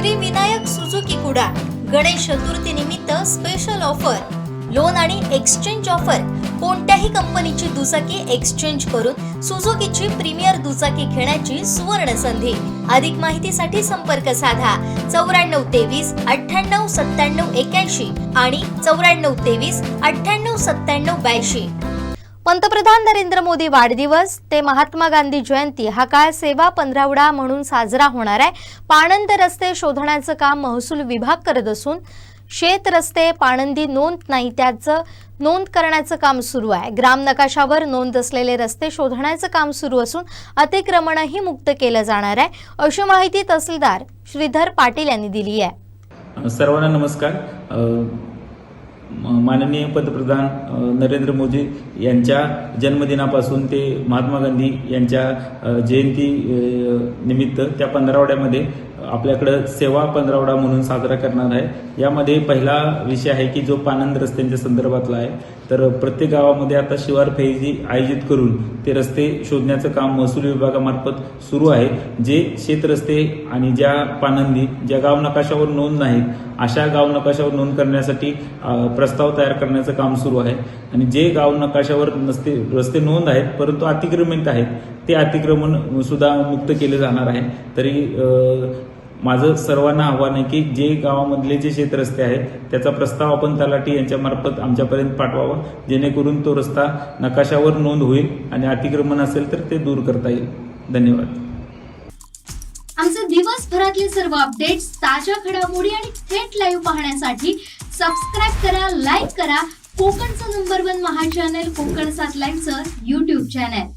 Shri Vinayak Suzuki कुडा गणेश चतुर्थी निमित्त special offer loan आणि exchange offer कोणत्याही कंपनीची दुचाकी एक्सचेंज करून सुझुकीची प्रीमियर दुचाकी घेण्याची सुवर्ण संधी. अधिक माहितीसाठी संपर्क साधा. चौऱ्याण्णव तेवीस अठ्ठ्याण्णव सत्त्याण्णव एक्याऐंशी आणि चौऱ्याण्णव तेवीस अठ्ठ्याण्णव सत्त्याण्णव ब्याऐंशी. पंतप्रधान नरेंद्र मोदी वाढदिवस ते महात्मा गांधी जयंती हा काळ सेवा पंधरावडा म्हणून साजरा होणार आहे. पाणंद रस्ते शोधण्याचं काम महसूल विभाग करत असून शेत रस्ते पाणंदी नोंद नाही त्याचं नोंद करण्याचं काम सुरू आहे. ग्राम नकाशावर नोंद असलेले रस्ते शोधण्याचं काम सुरू असून अतिक्रमणही मुक्त केलं जाणार आहे अशी माहिती तहसीलदार श्रीधर पाटील यांनी दिली आहे. सर्वांना नमस्कार. माननीय पंतप्रधान नरेंद्र मोदी यांच्या जन्मदिनापासून ते महात्मा गांधी यांच्या जयंती निमित्त त्या पंधरावड्यामध्ये आपल्याकडं सेवा पंधरावडा म्हणून साजरा करणार आहे. यामध्ये पहिला विषय आहे की जो पानंद रस्त्यांच्या संदर्भातला आहे. तर प्रत्येक गावामध्ये आता शिवार फेरी आयोजित करून ते रस्ते शोधण्याचं काम महसूल विभागामार्फत सुरू आहे. जे शेत रस्ते आणि ज्या पानंदी ज्या गाव नकाशावर नोंद नाहीत अशा गाव नकाशावर नोंद करण्यासाठी प्रस्ताव तयार करण्याचं काम सुरू आहे. आणि जे गाव नकाशावर नसते रस्ते नोंद आहेत परंतु अतिक्रमित आहेत ते अतिक्रमण सुद्धा मुक्त केले जाणार आहे. तरी माझं सर्वांना आव्हान आहे की जे गावामधले जे शेत रस्ते आहेत त्याचा प्रस्ताव आपण तलाठी यांच्यामार्फत आमच्यापर्यंत पाठवावा. जेणेकरून तो रस्ता नकाशावर नोंद होईल आणि अतिक्रमण असेल तर ते दूर करता येईल. धन्यवाद. आमचे दिवसभरातले सर्व अपडेट्स ताज्या घडामोडी आणि थेट लाईव्ह पाहण्यासाठी सबस्क्राईब करा लाईक करा. कोकणचं नंबर वन महा चॅनल कोकण सात लाईनचं युट्यूब चॅनल